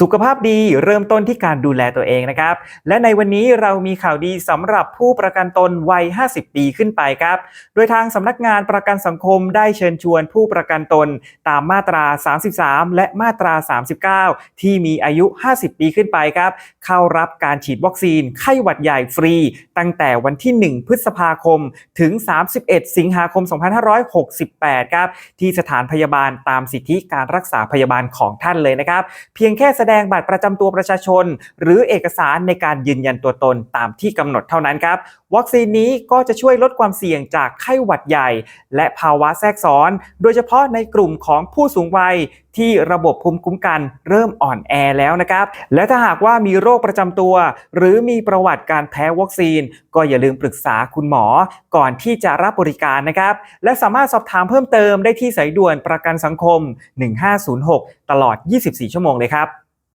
สุขภาพดีเริ่มต้นที่การดูแลตัวเองนะครับ และในวันนี้เรามีข่าวดีสำหรับผู้ประกันตนวัย 50 ปีขึ้นไปครับ โดยทางสำนักงานประกันสังคมได้เชิญชวนผู้ประกันตนตามมาตรา 33 และมาตรา 39 ที่มีอายุ 50 ปีขึ้นไปครับ เข้ารับการฉีดวัคซีนไข้หวัดใหญ่ฟรี ตั้งแต่วันที่ 1 พฤษภาคม ถึง 31 สิงหาคม 2568 ครับ ที่สถานพยาบาลตามสิทธิการรักษาพยาบาลของท่านเลยนะครับ เพียงแค่แสดงบัตรประจำตัวประชาชน หรือเอกสารในการยืนยันตัวตนตามที่กำหนดเท่านั้นครับ วัคซีนนี้ก็จะช่วยลดความเสี่ยงจากไข้หวัดใหญ่ และภาวะแทรกซ้อน โดยเฉพาะในกลุ่มของผู้สูงวัยที่ระบบภูมิคุ้มกันเริ่มอ่อนแอแล้วนะครับ และถ้าหากว่ามีโรคประจำตัว หรือมีประวัติการแพ้วัคซีน ก็อย่าลืมปรึกษาคุณหมอก่อนที่จะรับบริการนะครับ และสามารถสอบถามเพิ่มเติมได้ที่สายด่วนประกันสังคม 1506 ตลอด 24 ชั่วโมงเลยครับ